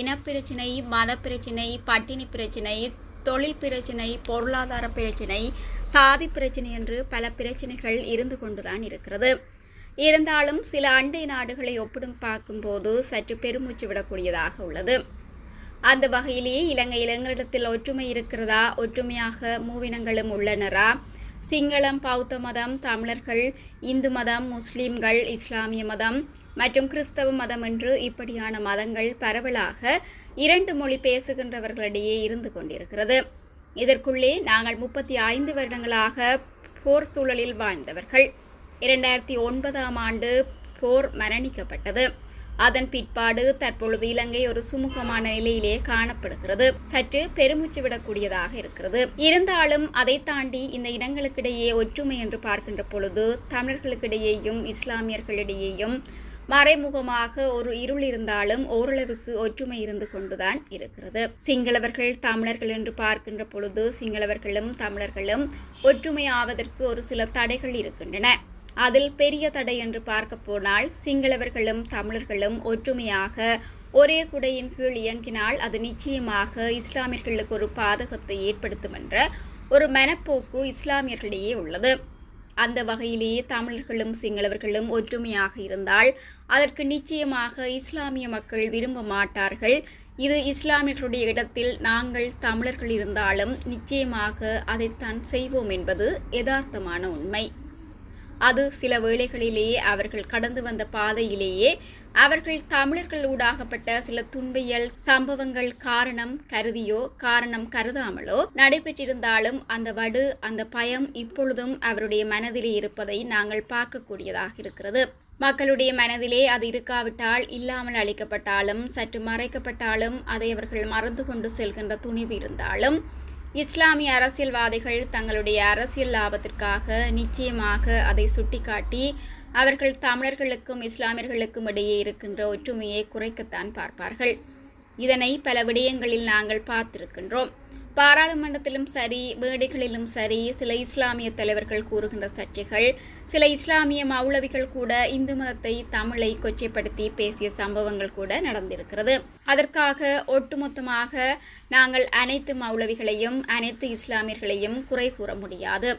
இனப்பிரச்சினை மத பிரச்சினை பட்டினி பிரச்சினை தொழில் பிரச்சினை பொருளாதார பிரச்சினை சாதி பிரச்சினை என்று பல பிரச்சினைகள் இருந்து கொண்டுதான் இருக்கிறது. இருந்தாலும் சில அண்டை நாடுகளை ஒப்பிடும் பார்க்கும்போது சற்று பெருமூச்சு விடக்கூடியதாக உள்ளது. அந்த வகையிலேயே இலங்கையில் எங்களிடத்தில் ஒற்றுமை இருக்கிறதா? ஒற்றுமையாக மூவினங்களும் உள்ளனரா? சிங்களம் பௌத்த மதம் தமிழர்கள் இந்து மதம் முஸ்லீம்கள் இஸ்லாமிய மதம் மற்றும் கிறிஸ்தவ மதம் என்று இப்படியான மதங்கள் பரவலாக இரண்டு மொழி பேசுகின்றவர்களிடையே இருந்து கொண்டிருக்கிறது. இதற்குள்ளே நாங்கள் முப்பத்தி ஐந்து வருடங்களாக போர் சூழலில் வாழ்ந்தவர்கள். இரண்டாயிரத்தி ஒன்பதாம் ஆண்டு போர் மரணிக்கப்பட்டது. அதன் பிற்பாடு தற்பொழுது இலங்கை ஒரு சுமூகமான நிலையிலே காணப்படுகிறது. சற்று பெருமூச்சு விடக்கூடியதாக இருக்கிறது. இருந்தாலும் அதை தாண்டி இந்த இடங்களுக்கிடையே ஒற்றுமை என்று பார்க்கின்ற பொழுது தமிழர்களுக்கிடையேயும் இஸ்லாமியர்களிடையேயும் மறைமுகமாக ஒரு இருள் இருந்தாலும் ஓரளவுக்கு ஒற்றுமை இருந்து கொண்டுதான் இருக்கிறது. சிங்களவர்கள் தமிழர்கள் என்று பார்க்கின்ற பொழுது சிங்களவர்களும் தமிழர்களும் ஒற்றுமை ஆவதற்கு ஒரு சில தடைகள் இருக்கின்றன. அதில் பெரிய தடை என்று பார்க்க போனால் சிங்களவர்களும் தமிழர்களும் ஒற்றுமையாக ஒரே குடையின் கீழ் இயங்கினால் அது நிச்சயமாக இஸ்லாமியர்களுக்கு ஒரு பாதகத்தை ஏற்படுத்தும் என்ற ஒரு மனப்போக்கு இஸ்லாமியர்களிடையே உள்ளது. அந்த வகையிலேயே தமிழர்களும் சிங்களவர்களும் ஒற்றுமையாக இருந்தால் அதற்கு நிச்சயமாக இஸ்லாமிய மக்கள் விரும்ப மாட்டார்கள். இது இஸ்லாமியர்களுடைய இடத்தில் நாங்கள் தமிழர்கள் இருந்தாலும் நிச்சயமாக அதைத்தான் செய்வோம் என்பது யதார்த்தமான உண்மை. அது சில வேளைகளிலேயே அவர்கள் கடந்து வந்த பாதையிலேயே அவர்கள் தமிழர்கள் ஊடாகப்பட்ட சில துன்பியல் சம்பவங்கள் காரணம் கருதியோ காரணம் கருதாமலோ நடைபெற்றிருந்தாலும் அந்த வடு அந்த பயம் இப்பொழுதும் அவருடைய மனதிலே இருப்பதை நாங்கள் பார்க்கக்கூடியதாக இருக்கிறது. மக்களுடைய மனதிலே அது இருக்காவிட்டால் இல்லாமல் அளிக்கப்பட்டாலும் சற்று மறைக்கப்பட்டாலும் அதை அவர்கள் மறந்து கொண்டு செல்கின்ற துணிவு இருந்தாலும் இஸ்லாமிய அரசியல்வாதிகள் தங்களுடைய அரசியல் லாபத்திற்காக நிச்சயமாக அதை சுட்டிக்காட்டி அவர்கள் தமிழர்களுக்கும் இஸ்லாமியர்களுக்கும் இடையே இருக்கின்ற ஒற்றுமையை குறைக்கத்தான் பார்ப்பார்கள். இதனை பல விடயங்களில் நாங்கள் பார்த்திருக்கின்றோம். பாராளுமன்றத்திலும் சரி மேடைகளிலும் சரி சில இஸ்லாமிய தலைவர்கள் கூறுகின்ற சர்ச்சைகள் சில இஸ்லாமிய மௌலவிகள் கூட இந்து மதத்தை தமிழை கொச்சைப்படுத்தி பேசிய சம்பவங்கள் கூட நடந்திருக்கிறது. அதற்காக ஒட்டுமொத்தமாக நாங்கள் அனைத்து மௌலவிகளையும் அனைத்து இஸ்லாமியர்களையும் குறை கூற முடியாது.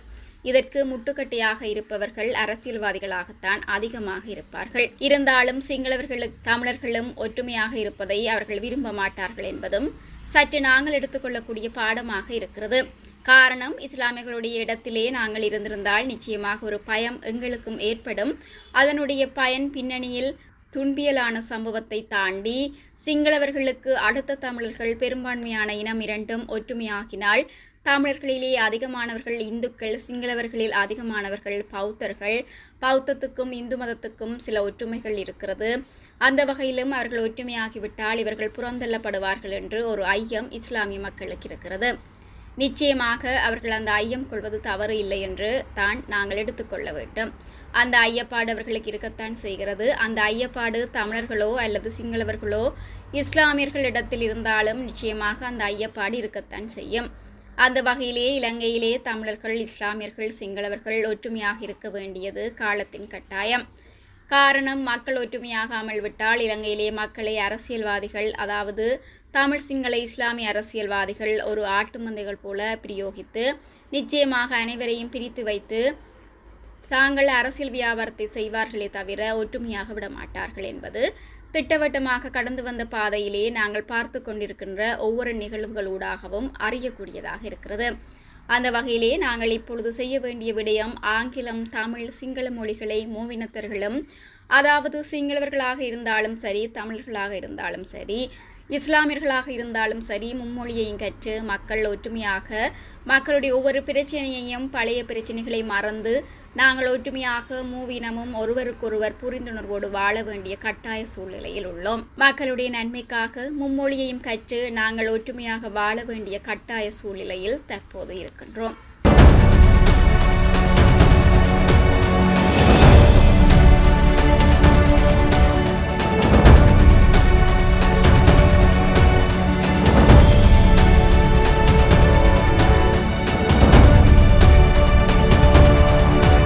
இதற்கு முட்டுக்கட்டையாக இருப்பவர்கள் அரசியல்வாதிகளாகத்தான் அதிகமாக இருப்பார்கள். இருந்தாலும் சிங்களவர்களும் தமிழர்களும் ஒற்றுமையாக இருப்பதை அவர்கள் விரும்ப மாட்டார்கள் என்பதும் சற்று நாங்கள் எடுத்துக்கொள்ளக்கூடிய பாடமாக இருக்கிறது. காரணம் இஸ்லாமியர்களுடைய இடத்திலே நாங்கள் இருந்திருந்தால் நிச்சயமாக ஒரு பயம் எங்களுக்கும் ஏற்படும். அதனுடைய பயன் பின்னணியில் துன்பியலான சம்பவத்தை தாண்டி சிங்களவர்களுக்கு அடுத்த தமிழர்கள் பெரும்பான்மையான இனம் இரண்டும் ஒற்றுமையாகினால் தமிழர்களிலே அதிகமானவர்கள் இந்துக்கள் சிங்களவர்களில் அதிகமானவர்கள் பௌத்தர்கள். பௌத்தத்துக்கும் இந்து மதத்துக்கும் சில ஒற்றுமைகள் இருக்கிறது. அந்த வகையிலும் அவர்கள் ஒற்றுமையாகிவிட்டால் இவர்கள் புறந்தள்ளப்படுவார்கள் என்று ஒரு ஐயம் இஸ்லாமிய மக்களுக்கு இருக்கிறது. நிச்சயமாக அவர்கள் அந்த ஐயம் கொள்வது தவறு இல்லை என்று தான் நாங்கள் எடுத்துக்கொள்ள வேண்டும். அந்த ஐயப்பாடு அவர்களுக்கு இருக்கத்தான் செய்கிறது. அந்த ஐயப்பாடு தமிழர்களோ அல்லது சிங்களவர்களோ இஸ்லாமியர்களிடத்தில் இருந்தாலும் நிச்சயமாக அந்த ஐயப்பாடு இருக்கத்தான் செய்யும். அந்த வகையிலே இலங்கையிலே தமிழர்கள் இஸ்லாமியர்கள் சிங்களவர்கள் ஒற்றுமையாக இருக்க வேண்டியது காலத்தின் கட்டாயம். காரணம் மக்கள் ஒற்றுமையாகாமல் விட்டால் இலங்கையிலே மக்களை அரசியல்வாதிகள் அதாவது தமிழ் சிங்கள இஸ்லாமிய அரசியல்வாதிகள் ஒரு ஆட்டு மந்தைகள் போல பிரயோகித்து நிச்சயமாக அனைவரையும் பிரித்து வைத்து தாங்கள் அரசியல் வியாபாரத்தை செய்வார்களே தவிர ஒற்றுமையாக விட மாட்டார்கள் என்பது திட்டவட்டமாக கடந்து வந்த பாதையிலே நாங்கள் பார்த்து கொண்டிருக்கின்ற ஒவ்வொரு நிகழ்வுகளூடாகவும் அறியக்கூடியதாக இருக்கிறது. அந்த வகையிலே நாங்கள் இப்பொழுது செய்ய வேண்டிய விடயம் ஆங்கிலம் தமிழ் சிங்கள மொழிகளை மூவினத்தர்களும் அதாவது சிங்களவர்களாக இருந்தாலும் சரி தமிழர்களாக இருந்தாலும் சரி இஸ்லாமியர்களாக இருந்தாலும் சரி மும்மொழியையும் கற்று மக்கள் ஒற்றுமையாக மக்களுடைய ஒவ்வொரு பிரச்சனையையும் பழைய பிரச்சனைகளை மறந்து நாங்கள் ஒற்றுமையாக மூவினமும் ஒருவருக்கொருவர் புரிந்துணர்வோடு வாழ வேண்டிய கட்டாய சூழ்நிலையில் உள்ளோம். மக்களுடைய நன்மைக்காக மும்மொழியையும் கற்று நாங்கள் ஒற்றுமையாக வாழ வேண்டிய கட்டாய சூழ்நிலையில் தற்போது இருக்கின்றோம்.